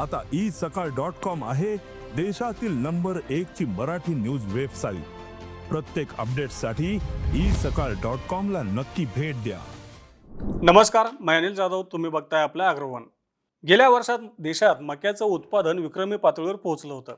आता ई सकाळ dot com आहे देशातील नंबर एक ची मराठी न्यूज वेबसाईट. प्रत्येक अपडेटसाठी ई सकाळ डॉट कॉम ला नक्की भेट द्या. नमस्कार मी अनिल जाधव तुम्ही बघताय आपल्या अग्रवन गेल्या वर्षात देशात मक्याचं उत्पादन विक्रमी पातळीवर पोहोचलं होतं.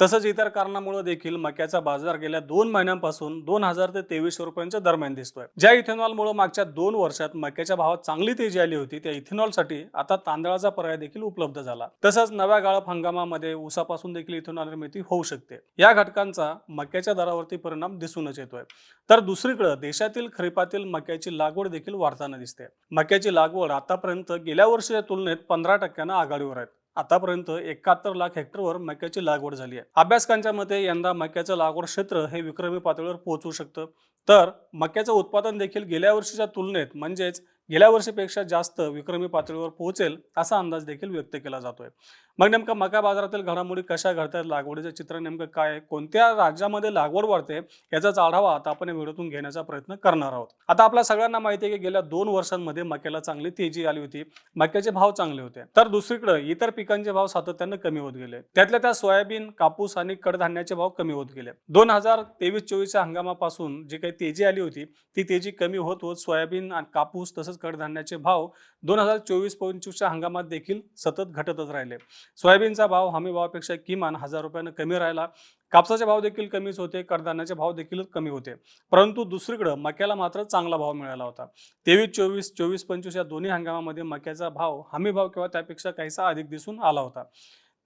तसंच इतर कारणामुळे देखील मक्याचा बाजार गेल्या दोन महिन्यांपासून दोन हजार ते तेवीसशे रुपयांच्या दरम्यान दिसतोय. ज्या इथेनॉलमुळे मागच्या दोन वर्षात मक्याच्या भावात चांगली तेजी आली होती त्या इथेनॉलसाठी आता तांदळाचा पर्याय देखील उपलब्ध झाला. तसंच नव्या गाळप हंगामामध्ये ऊसापासून देखील इथेनॉल निर्मिती होऊ शकते. या घटकांचा मक्याच्या दरावरती परिणाम दिसूनच येतोय. तर दुसरीकडे देशातील खरीपातील मक्याची लागवड देखील वाढताना दिसते. मक्याची लागवड आतापर्यंत गेल्या वर्षीच्या तुलनेत पंधरा टक्क्यानं आघाडीवर आहेत आतापर्यंत एकाहत्तर लाख हेक्टरवर मक्याची लागवड झाली आहे. अभ्यासकांच्या मते यंदा मक्याचं लागवड क्षेत्र हे विक्रमी पातळीवर पोहोचू शकतं. तर मक्याचं उत्पादन देखील गेल्या वर्षीच्या तुलनेत म्हणजेच गेल्या वर्षीपेक्षा जास्त विक्रमी पातळीवर पोहोचेल असा अंदाज देखील व्यक्त केला जातोय. मग नेमकं मका बाजारातील घडामोडी कशा घडतात लागवडीचं चित्र नेमकं काय आहे? कोणत्या राज्यामध्ये लागवड वाढते याचाच आढावा आता आपण या व्हिडिओतून घेण्याचा प्रयत्न करणार आहोत. आता आपल्या सगळ्यांना माहिती आहे की गेल्या दोन वर्षांमध्ये मक्याला चांगली तेजी आली होती मक्याचे भाव चांगले होते. तर दुसरीकडे इतर पिकांचे भाव सातत्यानं कमी होत गेले. त्यातल्या त्या सोयाबीन कापूस आणि कडधान्याचे भाव कमी होत गेले. दोन हजार तेवीस चोवीसच्या हंगामापासून जी काही तेजी आली होती ती तेजी कमी होत होत सोयाबीन आणि कापूस तसंच कडधान्याचे भाव दोन हजार चोवीस पंचवीसच्या हंगामात देखील सतत घटतच राहिले. सोयाबीनचा भाव हमी भावापेक्षा किमान हजार रुपयानं कमी राहिला. कापसाचे भाव देखील कमीच होते कडधान्याचे भाव देखील कमी होते. परंतु दुसरीकडे मक्याला मात्र चांगला भाव मिळाला होता. तेवीस चोवीस चोवीस पंचवीस या दोन्ही हंगामामध्ये मक्याचा भाव हमी भाव किंवा त्यापेक्षा काहीसा अधिक दिसून आला होता.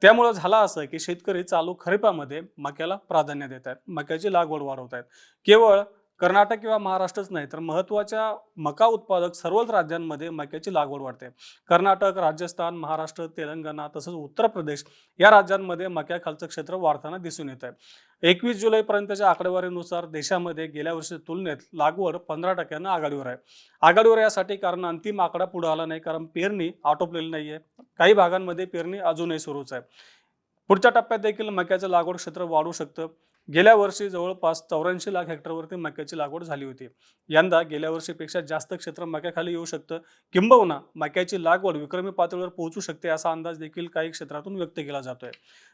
त्यामुळं झालं असं की शेतकरी चालू खरीपामध्ये मक्याला प्राधान्य देत आहेत. मक्याची लागवड वाढवत आहेत. केवळ कर्नाटक किंवा महाराष्ट्रच नाही तर महत्त्वाच्या मका उत्पादक सर्वच राज्यांमध्ये मक्याची लागवड वाढते. कर्नाटक राजस्थान महाराष्ट्र तेलंगणा तसंच उत्तर प्रदेश या राज्यांमध्ये मक्याखालचं क्षेत्र वाढताना दिसून येत आहे एकवीस जुलैपर्यंतच्या आकडेवारीनुसार देशामध्ये गेल्या वर्षी तुलनेत लागवड पंधरा टक्क्यानं आघाडीवर आहे. आघाडीवर यासाठी कारण अंतिम आकडा पुढे आला नाही कारण पेरणी आटोपलेली नाहीये. काही भागांमध्ये पेरणी अजूनही सुरूच आहे. पुढच्या टप्प्यात देखील मक्याचं लागवड क्षेत्र वाढू शकतं. गेल्या वर्षी जवळपास चौऱ्याऐंशी लाख हेक्टरवरती मक्याची लागवड झाली होती. यंदा गेल्या वर्षीपेक्षा जास्त क्षेत्र मक्याखाली येऊ शकतं. किंबहुना मक्याची लागवड विक्रमी पातळीवर पोहोचू शकते असा अंदाज देखील काही क्षेत्रातून व्यक्त केला जातोय.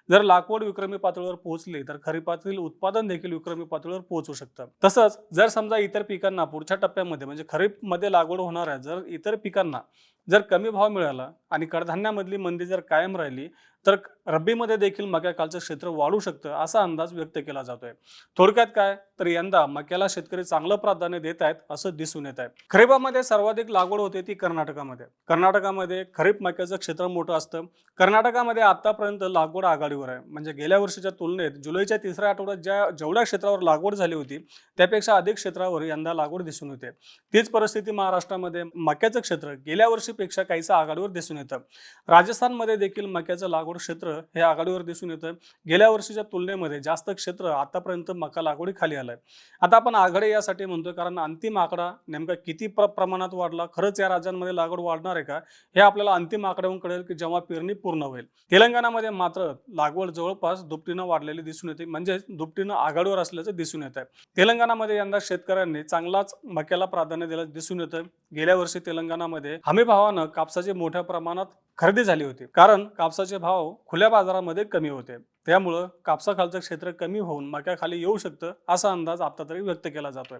जर लागवड विक्रमी पातळीवर पोहोचली तर खरीपातील उत्पादन देखील विक्रमी पातळीवर पोहोचू शकतं. तसंच जर समजा इतर पिकांना पुढच्या टप्प्यामध्ये म्हणजे खरीपमध्ये लागवड होणाऱ्या जर इतर पिकांना जर कमी भाव मिळाला आणि कडधान्यामधली मंदी जर कायम राहिली तर रब्बीमध्ये देखील मक्याकालचं क्षेत्र वाढू शकतं असा अंदाज व्यक्त केला जातोय. थोडक्यात काय? तर यंदा मक्याला शेतकरी चांगलं प्राधान्य देत आहेत असं दिसून येत आहे. खरीपामध्ये सर्वाधिक लागवड होते ती कर्नाटकामध्ये. कर्नाटकामध्ये खरीप मक्याचं क्षेत्र मोठं असतं. कर्नाटकामध्ये आतापर्यंत लागवड आघाडीवर आहे. म्हणजे गेल्या वर्षीच्या तुलनेत जुलैच्या तिसऱ्या आठवड्यात ज्या जेवढ्या क्षेत्रावर लागवड झाली होती त्यापेक्षा अधिक क्षेत्रावर यंदा लागवड दिसून येते. तीच परिस्थिती महाराष्ट्रामध्ये मक्याचं क्षेत्र गेल्या वर्षी वर्षीपेक्षा काहीसं आघाडीवर दिसून येतं. राजस्थानमध्ये देखील मक्याचं लागवड क्षेत्र हे आघाडीवर दिसून येतं. गेल्या वर्षीच्या तुलनेमध्ये जास्त क्षेत्र आतापर्यंत मका लागवडी खाली आलंय. आता आपण आघाडी यासाठी म्हणतोय कारण अंतिम आकडा नेमका किती प्र प्रमाणात वाढला? खरंच या राज्यांमध्ये लागवड वाढणार आहे का? हे आपल्याला अंतिम आकड्यावरून कळेल की जेव्हा पेरणी पूर्ण होईल. तेलंगणामध्ये मात्र लागवड जवळपास दुपटीनं वाढलेली दिसून येते. म्हणजेच दुपटीनं आघाडीवर असल्याचं दिसून येत आहे तेलंगणामध्ये यंदा शेतकऱ्यांनी चांगलाच मक्याला प्राधान्य दिलं दिसून येतं. गेल्या वर्षी तेलंगणामध्ये हमी भावानं कापसाची मोठ्या प्रमाणात खरेदी झाली होती. कारण कापसाचे भाव खुल्या बाजारामध्ये कमी होते. त्यामुळं कापसाखालचं क्षेत्र कमी होऊन मक्याखाली येऊ शकतं असा अंदाज आता तरी व्यक्त केला जातोय.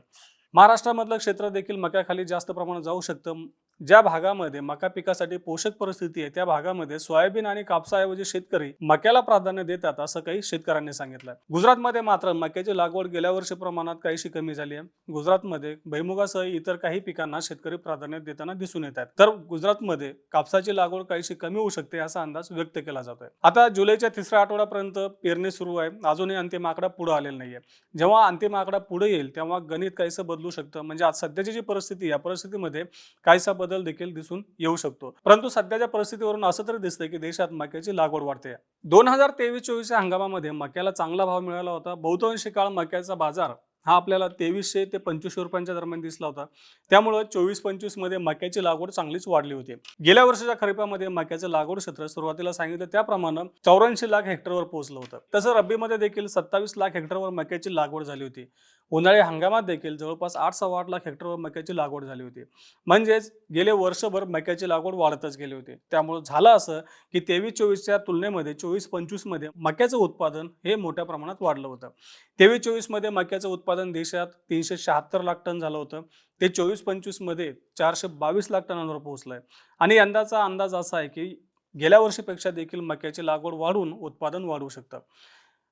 महाराष्ट्रामधलं क्षेत्र देखील मक्याखाली जास्त प्रमाणात जाऊ शकतं ज्या भागामध्ये मका पिकासाठी पोषक परिस्थिती आहे त्या भागामध्ये सोयाबीन आणि कापसाऐवजी शेतकरी मक्याला प्राधान्य देतात असं काही शेतकऱ्यांनी सांगितलं गुजरातमध्ये मात्र मक्याची लागवड गेल्या वर्षी प्रमाणात काहीशी कमी झाली आहे. गुजरातमध्ये भैमुगासह इतर काही पिकांना शेतकरी प्राधान्य देताना दिसून येत आहेत. तर गुजरातमध्ये कापसाची लागवड काहीशी कमी होऊ शकते असा अंदाज व्यक्त केला जातोय. आता जुलैच्या तिसऱ्या आठवड्यापर्यंत पेरणी सुरू आहे. अजूनही अंतिम आकडा पुढे आलेला नाहीये. जेव्हा अंतिम आकडा पुढे येईल तेव्हा गणित काहीसं बदलू शकतं. म्हणजे आज सध्याची जी परिस्थिती या परिस्थितीमध्ये काहीसा बदल देखील दिसून येऊ शकतो. परंतु सध्याच्या परिस्थितीवरून असं तरी दिसतंय की देशात मक्याची लागवड वाढते दोन हजार तेवीस चोवीसच्या हंगामामध्ये मक्याला चांगला भाव मिळाला होता. बहुतांशी काळ मक्याचा बाजार हा आपल्याला तेवीसशे ते पंचवीसशे रुपयांच्या दरम्यान दिसला होता. त्यामुळं चोवीस पंचवीसमध्ये मक्याची लागवड चांगलीच वाढली होती. गेल्या वर्षाच्या खरीपामध्ये मक्याचं लागवड क्षेत्र सुरुवातीला सांगितलं. त्याप्रमाणे चौऱ्याऐंशी लाख हेक्टरवर पोहोचलं होतं. तसं रब्बीमध्ये देखील सत्तावीस लाख हेक्टरवर मक्याची लागवड झाली होती. उन्हाळी हंगामात देखील जवळपास आठ सव्वा आठ लाख हेक्टरवर मक्याची लागवड झाली होती. म्हणजेच गेले वर्षभर मक्याची लागवड वाढतच गेली होती. त्यामुळे झालं असं की तेवीस चोवीसच्या तुलनेमध्ये चोवीस पंचवीसमध्ये मक्याचं उत्पादन हे मोठ्या प्रमाणात वाढलं होतं. तेवीस चोवीसमध्ये मक्याचं उत्पादन देशात तीनशे शहात्तर लाख टन झालं होतं. ते चोवीस पंचवीसमध्ये चारशे बावीस लाख टनांवर पोहोचलं आहे आणि यंदाचा अंदाज असा आहे की गेल्या वर्षीपेक्षा देखील मक्याची लागवड वाढून उत्पादन वाढू शकतं.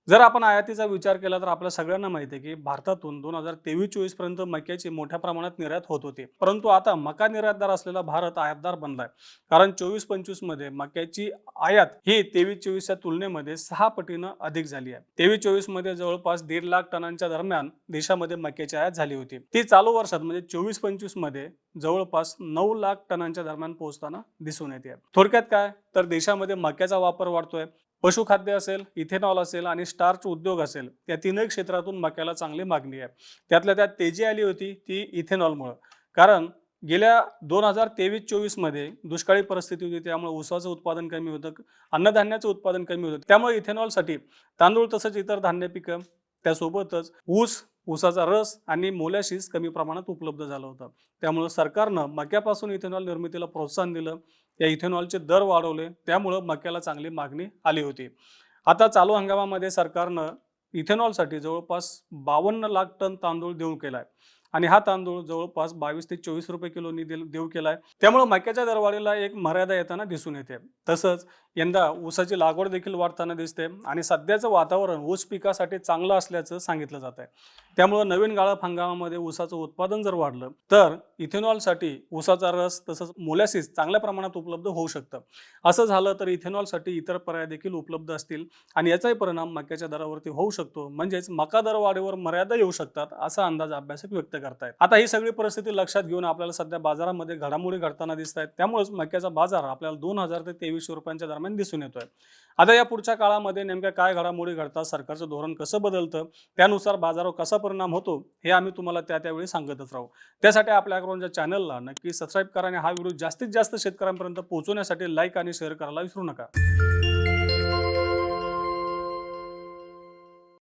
जर आपण आयातीचा विचार केला तर आपल्या सगळ्यांना माहिती आहे की भारतातून दोन हजार तेवीस चोवीसपर्यंत मक्याची मोठ्या प्रमाणात निर्यात होत होती. परंतु आता मका निर्यातदार असलेला भारत आयातदार बनलाय. कारण चोवीस पंचवीसमध्ये मक्याची आयात ही तेवीस चोवीसच्या तुलनेमध्ये सहा पटीनं अधिक झाली आहे. तेवीस चोवीसमध्ये जवळपास दीड लाख टनांच्या दरम्यान देशामध्ये मक्याची आयात झाली होती. ती चालू वर्षात म्हणजे चोवीस पंचवीसमध्ये जवळपास नऊ लाख टनांच्या दरम्यान पोहोचताना दिसून येते. थोडक्यात काय? तर देशामध्ये मक्याचा वापर वाढतोय. पशुखाद्य असेल इथेनॉल असेल आणि स्टार्च उद्योग असेल या तीनही क्षेत्रातून मक्याला चांगली मागणी आहे. त्यातल्या त्यात तेजी आली होती ती इथेनॉलमुळं. कारण गेल्या दोन हजार तेवीस चोवीसमध्ये दुष्काळी परिस्थिती होती त्यामुळे ऊसाचं उत्पादन कमी होतं अन्नधान्याचं उत्पादन कमी होतं. त्यामुळे इथेनॉलसाठी तांदूळ तसंच इतर धान्य पिकं त्यासोबतच ऊस ऊसाचा रस आणि मोलॅशिस कमी प्रमाणात उपलब्ध झालं होतं. त्यामुळं सरकारनं मक्यापासून इथेनॉल निर्मितीला प्रोत्साहन दिलं. या इथेनॉलचे दर वाढवले त्यामुळं मक्याला चांगली मागणी आली होती. आता चालू हंगामामध्ये सरकारनं इथेनॉलसाठी जवळपास बावन्न लाख टन तांदूळ देऊ केला आहे आणि हा तांदूळ जवळपास बावीस ते चोवीस रुपये किलोनी देऊ केला आहे त्यामुळे मक्याच्या दरवाढीला एक मर्यादा येताना दिसून येते. तसंच यंदा ऊसाची लागवड देखील वाढताना दिसते आणि सध्याचं वातावरण ऊस पिकासाठी चांगलं असल्याचं सांगितलं जात आहे त्यामुळं नवीन गाळप हंगामामध्ये ऊसाचं उत्पादन जर वाढलं तर इथेनॉलसाठी ऊसाचा रस तसंच मोलॅसिस चांगल्या प्रमाणात उपलब्ध होऊ शकतं. असं झालं तर इथेनॉलसाठी इतर पर्याय देखील उपलब्ध असतील आणि याचाही परिणाम मक्याच्या दरावरती होऊ शकतो. म्हणजेच मका दरवाढीवर मर्यादा येऊ शकतात असा अंदाज अभ्यासक व्यक्त करतायत. आता ही सगळी परिस्थिती लक्षात घेऊन आपल्याला सध्या बाजारामध्ये घडामोडी घडताना दिसत आहेत त्यामुळेच मक्याचा बाजार आपल्याला दोन हजार ते तेवीसशे रुपयांच्या दरम्यान दिसून येतोय. आता या पुढच्या काळामध्ये नेमक्या काय घडामोडी घडतात सरकारचं धोरण कसं बदलतं त्यानुसार बाजारावर कसा परिणाम होतो हे आम्ही तुम्हाला त्या त्यावेळी सांगतच राहू. त्यासाठी आपल्या अग्रवांच्या चॅनलला नक्की सबस्क्राईब करा आणि हा व्हिडिओ जास्तीत जास्त शेतकऱ्यांपर्यंत पोहोचवण्यासाठी लाईक आणि शेअर करायला विसरू नका.